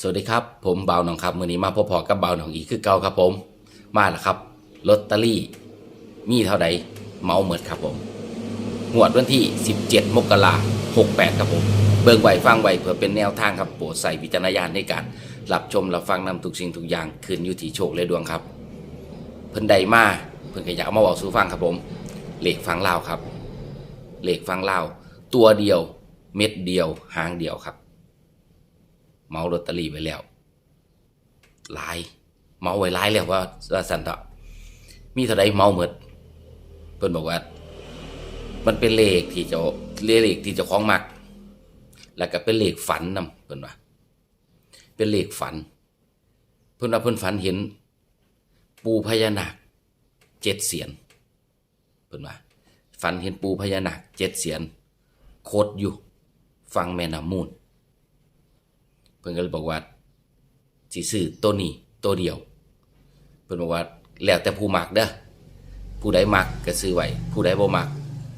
สวัสดีครับ ผมเบาหนองครับมือนี้มาพบพอกับเบาหนองอีกคือเก่าครับผม มาแล้วครับลอตเตอรี่มีเท่าใดเมาเหมิดครับผมงวดวันที่ 17 มกราคม68 ครับผม เบิ่งไหวฟังไหวเพื่อเป็นแนวทางครับโปรดใส่วิจารณญาณในการรับชมรับฟังนำทุกสิ่งทุกอย่างขึ้นอยู่ที่โชคและดวงครับ เพิ่นใดมาเพิ่นก็อยากเอามาบอกสู่ฟังครับผมเหล็กฟังเล่าครับเหล็กฟังเล่าตัวเดียว เม็ดเดียวหางเดียวครับ เมาลอตเตอรี่ไว้แล้วหลาย เมาไว้หลายแล้วว่าว่าสันเถาะมีเท่าใดเมาหมดเพิ่นบอกว่า มันเป็นเลขที่เจะเลขที่เจ้าของมัก แล้วก็เป็นเลขฝันนำเพิ่นว่าเป็นเลขฝัน เพิ่นว่าเพิ่นฝันเห็น ปูพญานาคเจ็ดเสียนเพิ่นว่าฝันเห็นปูพญานาคเจ็ดเสียนโคดอยู่ ฟังแม่น้ำมูล พิ่นก็เลยบอกว่าสิซื้อตัวนี้ตัวเดียว เพิ่นบอกว่าแล้วแต่ผู้มักเด้อผู้ใดมักก็ซื้อไว้ผู้ใดบ่มัก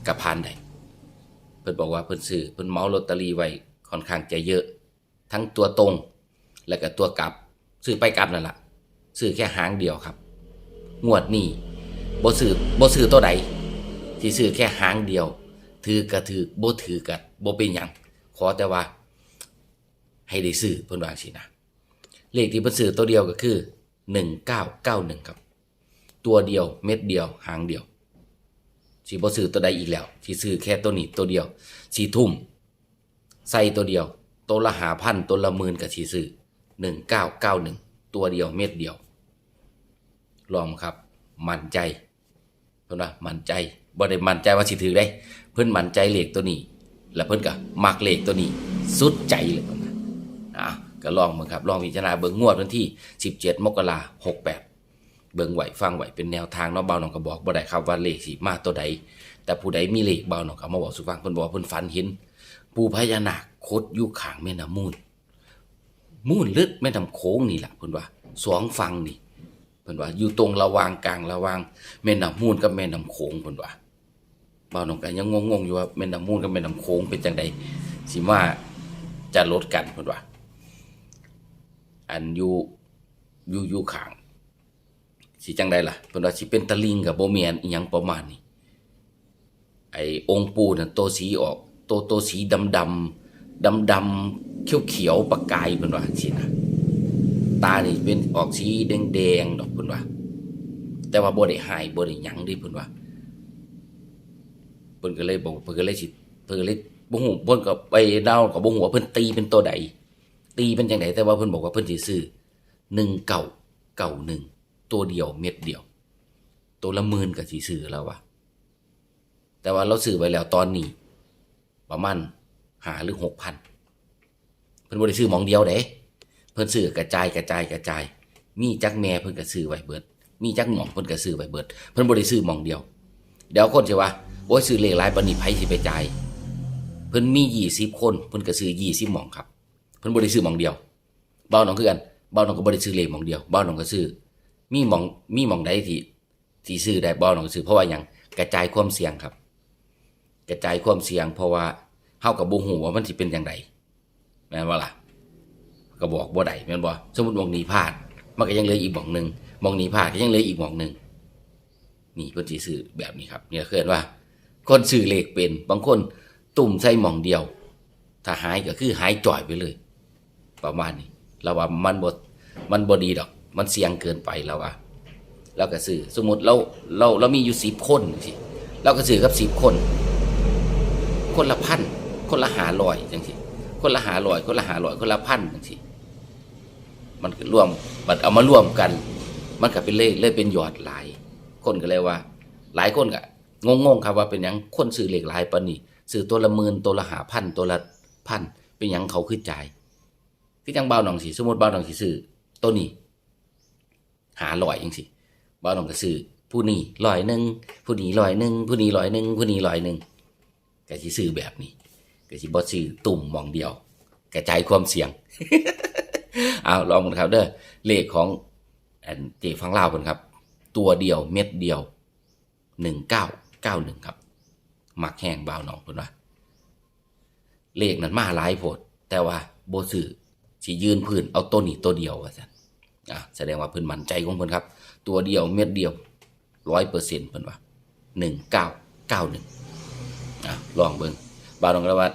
ก็ผ่านได้เพิ่นบอกว่าเพิ่นซื้อเพิ่นเหมาลอตเตอรี่ไว้ค่อนข้างจะเยอะ ทั้งตัวตรงและก็ตัวกลับซื้อไปกลับนั่นล่ะซื้อแค่หางเดียวครับ งวดนี้บ่ซื้อบ่ซื้อตัวใดที่ซื้อแค่หางเดียว ถือก็ถือบ่ถือก็บ่เป็นหยังขอแต่ว่า ให้ได้ซื้อเพิ่นว่าสินะเลขที่เพิ่นซื้อตัวเดียวก็คือ 1991 ครับ ตัวเดียวเม็ดเดียวหางเดียวสิบ่ซื้อตัวใดอีกแล้วสิซื้อแค่ตัวนี้ตัวเดียวสิทุ่ม ใส่ตัวเดียว ตัวละหาพันตัวละหมื่นกับสิซื้อ1991 ตัวเดียวเม็ดเดียว ลองครับ มั่นใจเพิ่นว่ามั่นใจบ่ได้มั่นใจว่าสิถือได้ เพิ่นมั่นใจเลขตัวนี้ แล้วเพิ่นก็มักเลขตัวนี้ สุดใจเลย อะก็ลองมึงครับลองพิจารณาเบิ่งงวดวันที่ 17 มกราคม68เบิ่งไหวฟังไหวเป็นแนวทางเนาะเบาหนองก็บอกบ่ได้ครับว่าเลขสิมาตัวใด แต่ผู้ใดมีเลขเบาหนองก็มาบอกสู่ฟังเพิ่นบอกว่าเพิ่นฝันเห็นปูพญานาคคดอยู่ข้างแม่น้ำมูล มูลลึกแม่น้ำโขงนี่แหละเพิ่นว่าสองฝั่งนี่เพิ่นว่าอยู่ตรงระหว่างกลางระหว่างแม่น้ำมูลกับแม่น้ำโขงเพิ่นว่าเบาวน้องกันยังงงๆอยู่ว่าแม่น้ำมูลกับแม่น้ำโขงเป็นจังไดสิว่าจะลดกันเพิ่นว่า อันอยู่อยู่อยู่ข้างสิจังไดล่ะเพิ่นว่าสิเป็นตะลิงกับบ่แม่นอีหยังประมาณนี้ไอ้องค์ปู่น่ะตัวสีออกตัวตัวสีดำดำดำดำเขียวเขียวประกายเพิ่นว่าสินะตานี่เป็นออกสีแดงๆดงดอกเพิ่นว่าแต่ว่าบ่ได้หายบ่ได้หยังดิเพิ่นว่าเพิ่นก็เลยบอกเพิ่นก็เลยสิเพิ่นก็เลยบ่ฮู้เพิ่นก็ไปเดาก็บ่ฮู้ว่าเพิ่นตีเป็นตัวใด ตีเป็นจังไดแต่ว่าเพิ่นบอกว่าเพิ่นสิซื้อ1991ตัวเดียวเม็ดเดียว ตัวละหมื่นก็สิซื้อแล้ววะแต่ว่าเราซื้อไว้แล้วตอนนี้ ประมาณหาหรือ6,000เพิ่นบ่ได้ซื้อหมองเดียวเด้เพิ่นซื้อกระจายกระจายกระจาย มีจักแม่เพิ่นก็ซื้อไว้เบิด มีจักหม่องเพิ่นก็ซื้อไว้เบิด เพิ่นบ่ได้ซื้อหมองเดียว เดี๋ยวคนสิว่าโอ้ยซื้อเลขหลายปานนี้ไผสิไปจ่ายเพิ่นมี20คนเพิ่นก็ซื้อ20หม่องครับ เพิ่นบ่ได้ซื้อหม่องเดียวเบ้าน้องคือกันเบ้าน้องก็บ่ได้ซื้อเลขหม่องเดียวเบ้าน้องก็ซื้อมีหม่องมีหม่องใดที่ที่ซื้อได้เบ้าน้องก็ซื้อเพราะว่าหยังกระจายความเสี่ยงครับ กระจายความเสี่ยง เพราะว่าเฮาก็บ่ฮู้ว่ามันสิเป็นจังไดแม่นบ่ล่ะก็บอกบ่ได้แม่นบ่สมมุติหมองนี้พลาด มันก็ยังเหลืออีกหมองหนึงหมองนี้พลาดก็ยังเหลืออีกหมองหนึงนี่เพิ่นสิซื้อแบบนี้ครับ เนี่ยเคลื่อนว่า คนซื้อเลขเป็น บางคนตุ่มใส่หมองเดียว ถ้าหายก็คือหายจ่อยไปเลย ประมาณนี้เราว่ามันบ่มันบดีดอก มันเสี่ยงเกินไปแล้วว่าเราก็ซื้อสมมติเราเราเรามีอยู่10คนจังซี่เราก็ซื้อกับ10คน คนละพันคนละ500จังซี่คนละหาร้อยคนละหาร้อยคนละพันจังซี่มันก็รวมบัดเอามารวมกัน มันก็เป็นเลขเลยเป็นยอดหลาย คนก็เลยว่า หลายคนก็งงๆครับว่าเป็นยังคนซื้อเหลขหลายปานนี้ซื้อตัวละหมื่นตัวละหาพันตัวละพันเป็นยังเขาคือจ่าย คือจังเบาหนองสิสมมติเบาหนองสิซื้อตัวนี้ หาร้อยจังสิเบาหนองก็ซื้อผู้นี้ร้อยหนึ่งผู้นี้ร้อยหนึ่งผู้นี้ร้อยหนึ่งผู้นี้ร้อยหนึ่งก็สิซื้อแบบนี้ก็สิบ่ซื้อตุ่มมองเดียว กระจายความเสี่ยงเอาลองกันครับเด้อเลขของเจฟังลาวกันครับ ตัวเดียวเม็ดเดียวหนึ่งเก้าเก้าหนึ่งครับมักแห้งบ่าหนองเพิ่นว่าเลขนั้นมาหลายโพดแต่ว่าโบ่ซื้อ สิยืนพื้นเอาตัวนี้ตัวเดียวว่าสันอะแสดงว่าเพิ่นมั่นใจของเพิ่นครับ ตัวเดียวเม็ดเดียวร้อยเปอร์เซ็นต์เพิ่นว่าหนึ่งเก้าเก้าหนึ่งอะลองเบิ่งบาวน้องแล้วว่า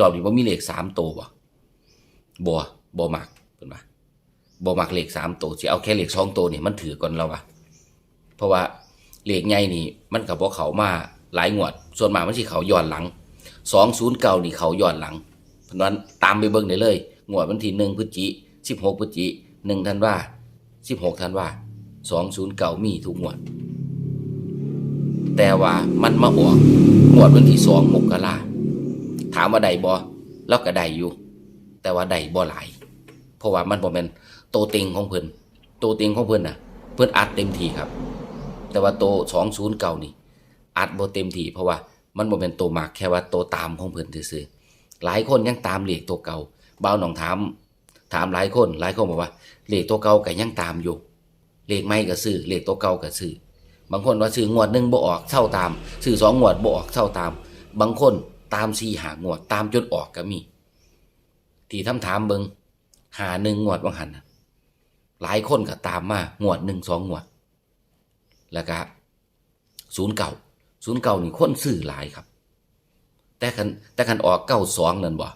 รอบนี้บ่มีเลขสามตัวบ่บ่บ่มักเพิ่นว่าบ่มักเลขสามตัวสิเอาแค่เลขสองตัวนี่มันถือก่อนแล้วว่ะเพราะว่าเลขใหญ่นี่ มันก็บ่เขามาหลายงวด ส่วนมากมันสิเขาย้อนหลัง209นี่เขาย้อนหลังเพราะฉะนั้นตามไปเบิ่งได้เลย งวดวันที่หนึ่งพฤศจิสิบหกพฤศจิหนึ่งธันวาสิบหกธันวาสองศูนย์เก่ามีทุกงวด แต่ว่ามันมาออกงวดวันที่สองมกราถามว่าใดบอแล้วก็ได้อยู่ แต่ว่าได้บ่หลาย เพราะว่ามันบ่แม่นโตเต็งของเพิ่นโตเต็งของเพิ่นน่ะ เพิ่นอัดเต็มทีครับ แต่ว่าโตสองศูนย์เก่านี่อัดบ่เต็มทีเพราะว่ามันบ่เป็นโตมากแค่ว่าโตตามของเพิ่นซื่อๆหลายคนยังตามเลขตัวเก่า บ่าวหนองถาม ถามหลายคนหลายคนบอกว่าเลขตัวเก่าก็ยังตามอยู่เลขไม่ก็ซื้อเลขตัวเก่าก็ซื้อบางคนว่าซื้องวดหนึ่งบ่ออกเท่าตามซื้อสองงวดบ่ออกเท่าตาม บางคนตามสี่หางวดตามจนออกก็มี ที่ทำถามเบิงหาหนึ่งงวดบางหันหลายคนก็ตามมางวดหนึ่งสองงวด แล้วก็ศูนย์เก่าศูนย์เก่านี่คนซื้อหลายครับ แต่คันแต่คันออกเก้าสองนั่นบ่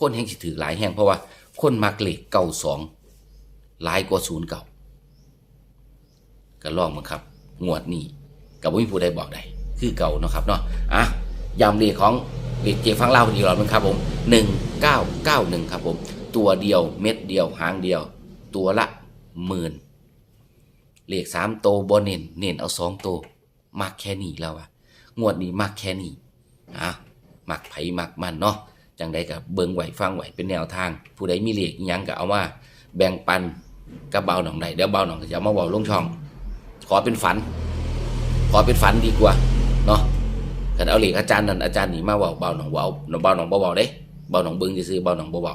คนแห่งสิถือหลายแห่งเพราะว่า คนมักเลขเก้าสองหลายกว่าศูนย์เก่าก็ลองมั้งครับ งวดนี้กับวิผู้ใดบอกได้คือเก่าเนาะครับเนาะอะย้ำเลขของเลขเจฟังเล่าอีกรอบนึงครับผมหนึ่งเก้าเก้าหนึ่งครับผม ตัวเดียวเม็ดเดียวหางเดียว ตัวละหมื่นเลขสามโตบนเน้นเน้นเอาสองโตมักแค่นี้แล้วอะงวดนี้มักแค่นี้อะมักไผมักมันเนาะ จังใดกับเบิงไหวฟังไหวเป็นแนวทาง ผู้ใดมีเหลขอิหยังก็เอามาแบ่งปันกับเบาหนองใดเดี๋ยวเบาหนองจะเอามาบอกลงช่อง ขอเป็นฝัน ขอเป็นฝันดีกว่าเนาะกันเอาเหลขอาจารย์นั่นอาจารย์นี่มาเว่าเบาหนองเบาเบาหนองเบาเด้เบาหนองเบิงจะซื่อเบาหนองเบา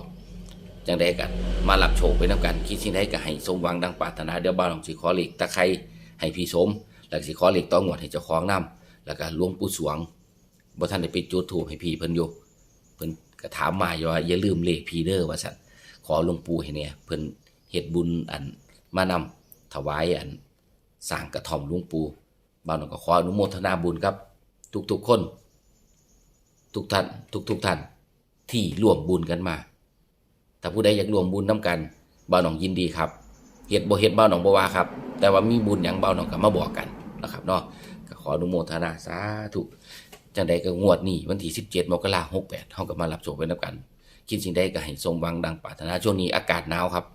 จังได้กันมาหลับโชคไปน้ำกันคิดสิ่งใดก็ให้สมหวังดังปรารถนาเดี๋ยวเบ้านองสิขอเหล็กตะไคร้ให้พี่สมแล้วก็สิขอเหล็กต้องหวดให้เจ้าของนํแล้วก็หลวงปู่สวงบ่ท่านได้ไปจุดถูกให้พี่เพิ่นอยู่เพิ่น ก็ถามมาอยู่ว่าอย่าลืมเลขพีเด้อว่าซั่นขอหลวงปู่ให้เนี่ยเพิ่นเฮ็ดบุญอันมานำถวายอันสร้างกระท่อมหลวงปู่บ้านก็ขออนุโมทนาบุญครับ ทุกๆคน ทุกท่านทุกๆท่านที่ร่วมบุญกันมาถ้าผู้ใดอยากรวมบุญน้กันบ่าวหนองยินดีครับเฮ็ดบ่เฮ็ดบ่าวหนองบ่ว่าครับ แต่ว่ามีบุญหยังบ่าวหนองก็มาบอกกันนะครับเนาะก็ขออนุโมทนาสาธุ จังใดก็งวดนี้วันที่17มกราคม68เฮาก็มารับโชคไปนํกัน คิดสิ่งใดก็ให้สมหวังดังปรารถนาช่วงนี้อากาศหนาวครับ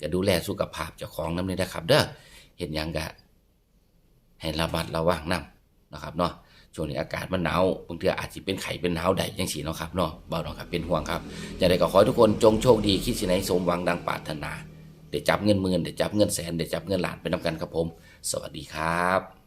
ก็ดูแลสุขภาพเจ้าของนำเลยนะครับ เด้อเฮ็ดหยังก็ให้ระมัดระวังนํนะครับเนาะช่วงนี้อากาศมันหนาวบางทีอาจจะเป็นไข้เป็นหนาวใดยังสีเนาะครับเนาะเบาหน่อยครับเป็นห่วงครับอย่างไรก็ขอให้ทุกคนจงโชคดีคิดสิไหนสมหวังดังปรารถนา เดี๋ยวจับเงินหมื่นเดี๋ยวจับเงินแสนเดี๋ยวจับเงินล้านไปนำกันครับผม สวัสดีครับ